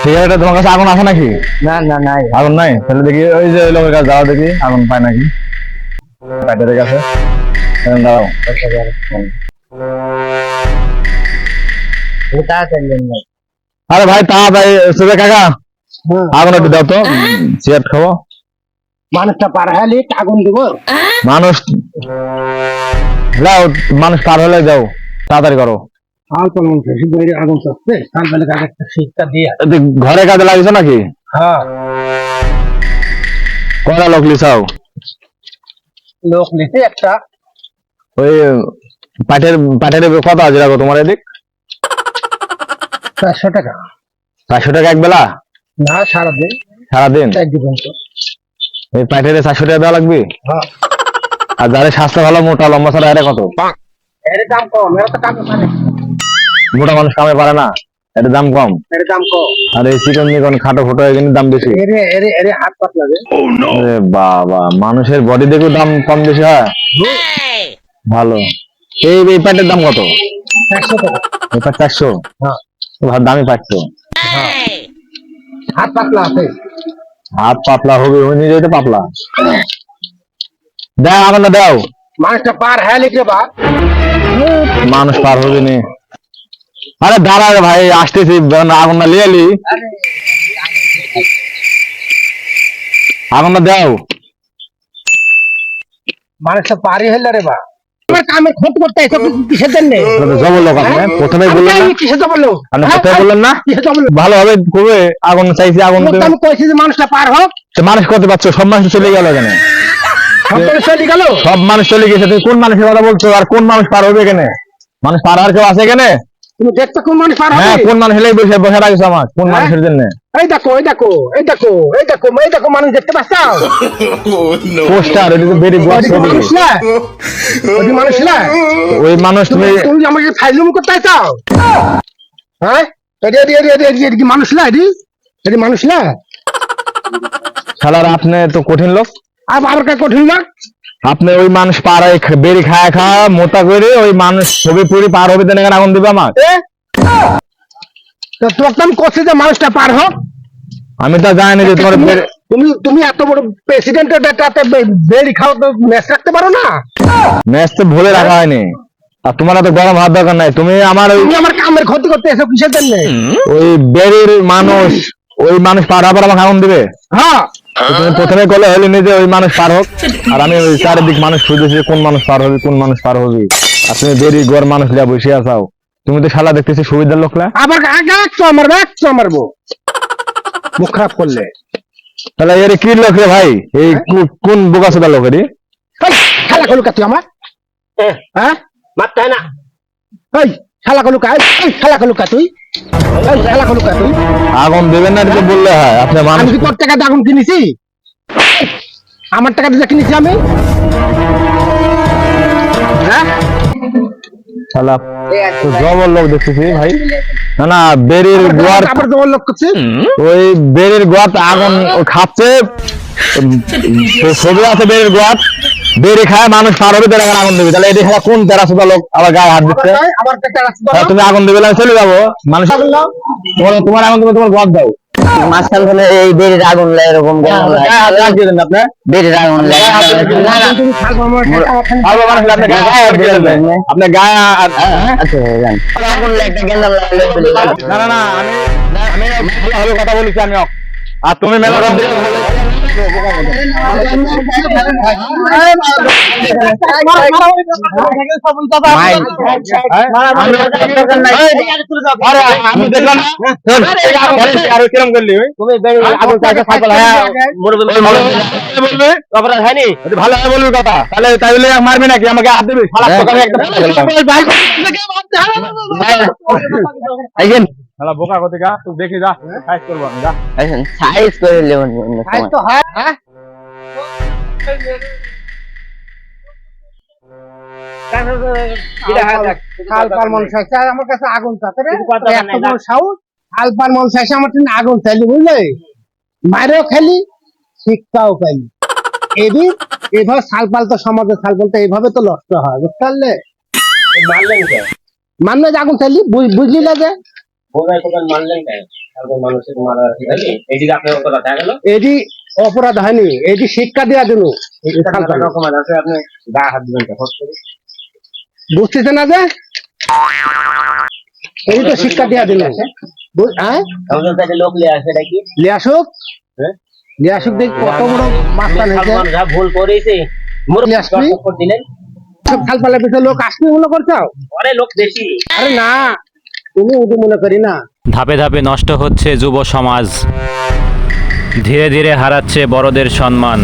আছে তোমার কাছে আগুন আছে নাকি? না না নাই। আগুন নাই? তাহলে দেখি ওই যে ওই লোকের কাছে যাও দেখি আগুন পায় নাকি? পাইটারের কাছে দাঁড়াও। আরে ভাই তাড়াতাড়ি সুবে কাকা আগুন একটু দাও তো। সিগারেট খাব। মানুষটা পার হলে আগুন দিব। মানুষ যাও মানুষ পার হলে যাও। তাড়াতাড়ি করো। ঘরে কাজে লাগিয়েছো নাকি? হ্যাঁ। লোক লিসাও লোক নিতে একটা। ওই পাটের পাটের কত আছে রাখো তোমার এদিক? চারশো টাকা। চারশো টাকা এক বেলা না সারাদিন। সারাদিন? এই পাটের চারশো টাকা দেওয়া লাগবে? হ্যাঁ। আর যাদের স্বাস্থ্য ভালো মোটা লম্বা ছাড়া এটা কত? এর দাম কম এর তো দাম মোটা মানুষ কামে পারে না এটা দাম কম। এর দাম কম। আর এই চিকন মিকন খাটো ফটো এখানে দাম বেশি। এর এর এর হাত পাতলা যে। আরে বাবা মানুষের বডি দেখেও দাম কম বেশি হয়? ভালো। এই এই প্যান্টের দাম কত? চারশো টাকা। এই প্যান্ট চারশো হ্যাঁ। ভালো দামি পাচ্ছ হাত পাতলা আছে। হাত পাতলা হবে ওই নিজেই তো পাতলা। দাও আগুন দাও। মানুষটা পার হলে কে বা। মানুষ পার হবে নি। আরে দাঁড়া রে ভাই আসতেছি আগুনটা লিয়ে এলি। আগুনটা দাও। মানুষটা পারি হলে রে বা। কামের করতে কিসের জন্য? লোক আপনি প্রথমে বললেন না। আপনি প্রথমে বললেন না? তো বলল ভালোভাবে করবে আগুন চাইছি আগুন। আমি কইছি যে মানুষটা পার হোক। তো মানুষ করতে পারছ সব মানুষ চলে গেল এখানে। সব চলে গেল। সব মানুষ চলে গেছে তুমি কোন মানুষের কথা বলছো আর কোন মানুষ পার হবে এখানে? মানুষ পার আর কেউ আছে এখানে? তুমি দেখছ কোন মানুষ পার হ্যাঁ হবে কোন মানুষ হলেই বসে বসে রাখিস আমার কোন হ্যাঁ? মানুষের জন্য? এই দেখো এই দেখো এই দেখো এই দেখো এই দেখো মানুষ দেখতে পাচ্ছ? পোস্টার এটা তো বেরি গোয়া ছবি। ওই মানুষ না ওই মানুষ তুমি তুমি আমাকে ফাইলুম করতে চাও? হ্যাঁ? এডি এডি এডি এডি এডি মানুষ না এডি এডি মানুষ না শালার আপনি তো কঠিন লোক। আর আমার কাছে কঠিন না আপনি ওই মানুষ পার হয়ে বেরি খায় খা মোটা করে ওই মানুষ ছবি পুরি পার হবে তেন আগুন দিবে আমার। এ? তো তোমাকে তো যে মানুষটা পার হোক আমি তো জানি যে তোমার তুমি- তুমি এত বড় প্রেসিডেন্টের বেটাতে বে- বেড়ি খাও তো ম্যাচ রাখতে পারো না? ম্যাচ তো ভুলে রাখা হয়নি। আর তোমার এত গরম হাত দরকার নাই। তুমি আমার ওই আমার কামের ক্ষতি করতে এসো কিসের জন্য? ওই বেরির মানুষ ওই মানুষ পার হবার আমাকে আগুন দিবে? হ্যাঁ। তো প্রথমে করলে হলে নিজে ওই মানুষ পার হোক। আর আমি ওই চারিদিক মানুষ খুঁজেছি কোন মানুষ পার হবে কোন মানুষ পার হবে। আর তুমি বেরি গড় মানুষ লিয়া বসে আসাও তুমি তো শালা দেখতেছি সুবিধার লোকলা। আবার আগে একশো মারবো একশো মারবো। মুখ খারাপ করলে। তাহলে এর কি লোক রে ভাই? এই কোন বোকা সোদা লোকেরই এই শালা কলুকা তুই আমার? হ্যাঁ? মারতে না। এই শালা কলুকা এই শালা কলুকা তুই? আগুন দেবেন না এটা বললে হয় আপনি আমি কি তোর টাকা দিয়ে আগুন কিনেছি। আমার টাকা দিয়ে কিনেছি আমি। হ্যাঁ? শালা। তো জবর লোক দেখতেছি ভাই? না না বেরির গোয়ার আবার জবর লোক করছে? ওই বেরির গোয়াত আগুন খাচ্ছে। ছবি আছে বেরির গোয়াত। বেরি খায় মানুষ পার হবে তাহলে আগুন দেবে। তাহলে এটি খেলা কোন তেরা সোদা লোক আবার গায়ে হাত দিচ্ছে? তুমি আগুন দেবে আমি চলে যাব। মানুষ তোমার তোমার আগুন দেবে তোমার গোয়াত দাও। মাঝখান থেকে এই বেড়ির আগুন লাগে। এরকম বেড়ির আগুন লাই তুমি খাব আমার টাকা ওখানে- ভালো মানুষ আপনি গায়ে গায়ে হাত আচ্ছা আগুন একটা বলে। না না আমি আমি ভালোভাবে কথা বলেছি আমি আর তুমি মেলা আর হ্যাঁ তাই বলে মারবি নাকি আমাকে হাত দিবি শালা বোকা তুই দেখি যা সাইজ করব আমি যা। সাইজ করে লেমন তাই তো হয় হ্যাঁ? খাল আমার কাছে আগুন চাতে রে এত বড় সাহস? খাল পাল মানুষ আমার জন্য আগুন চাইলি বুঝলে? মারেও খেলি শিক্ষাও পাইলি। এবি এভাবে সাল পাল তো সমাজে সাল পাল তো এইভাবে তো নষ্ট হয় বুঝতে পারলে? মানলে আগুন চাইলি বুঝ- বুঝলি না যে? মানুষের মারা এইদিকে আপনার কথা দেখা গেল? এটি অপরাধ হয়নি এটি শিক্ষা দেওয়া জন্য। আছে? আপনি গায়ে হাত দিবেন বুঝতেছে না যে? এই তো শিক্ষা দেওয়া দিল হ্যাঁ? লোক লিয়ে আসে এটা কি? লিয়াসুক হ্যাঁ? লিয়াসুক দেখ কত বড় মাস্টার হয়েছে। ভুল করেছে মোর লিয়ে আসবি? দিলেন। সব পিছনে লোক আসবে মনে করছ অনেক লোক বেশি। আরে না তুমি মনে করি না। ধাপে ধাপে নষ্ট হচ্ছে যুব সমাজ। ধীরে ধীরে হারাচ্ছে বড়দের সম্মান।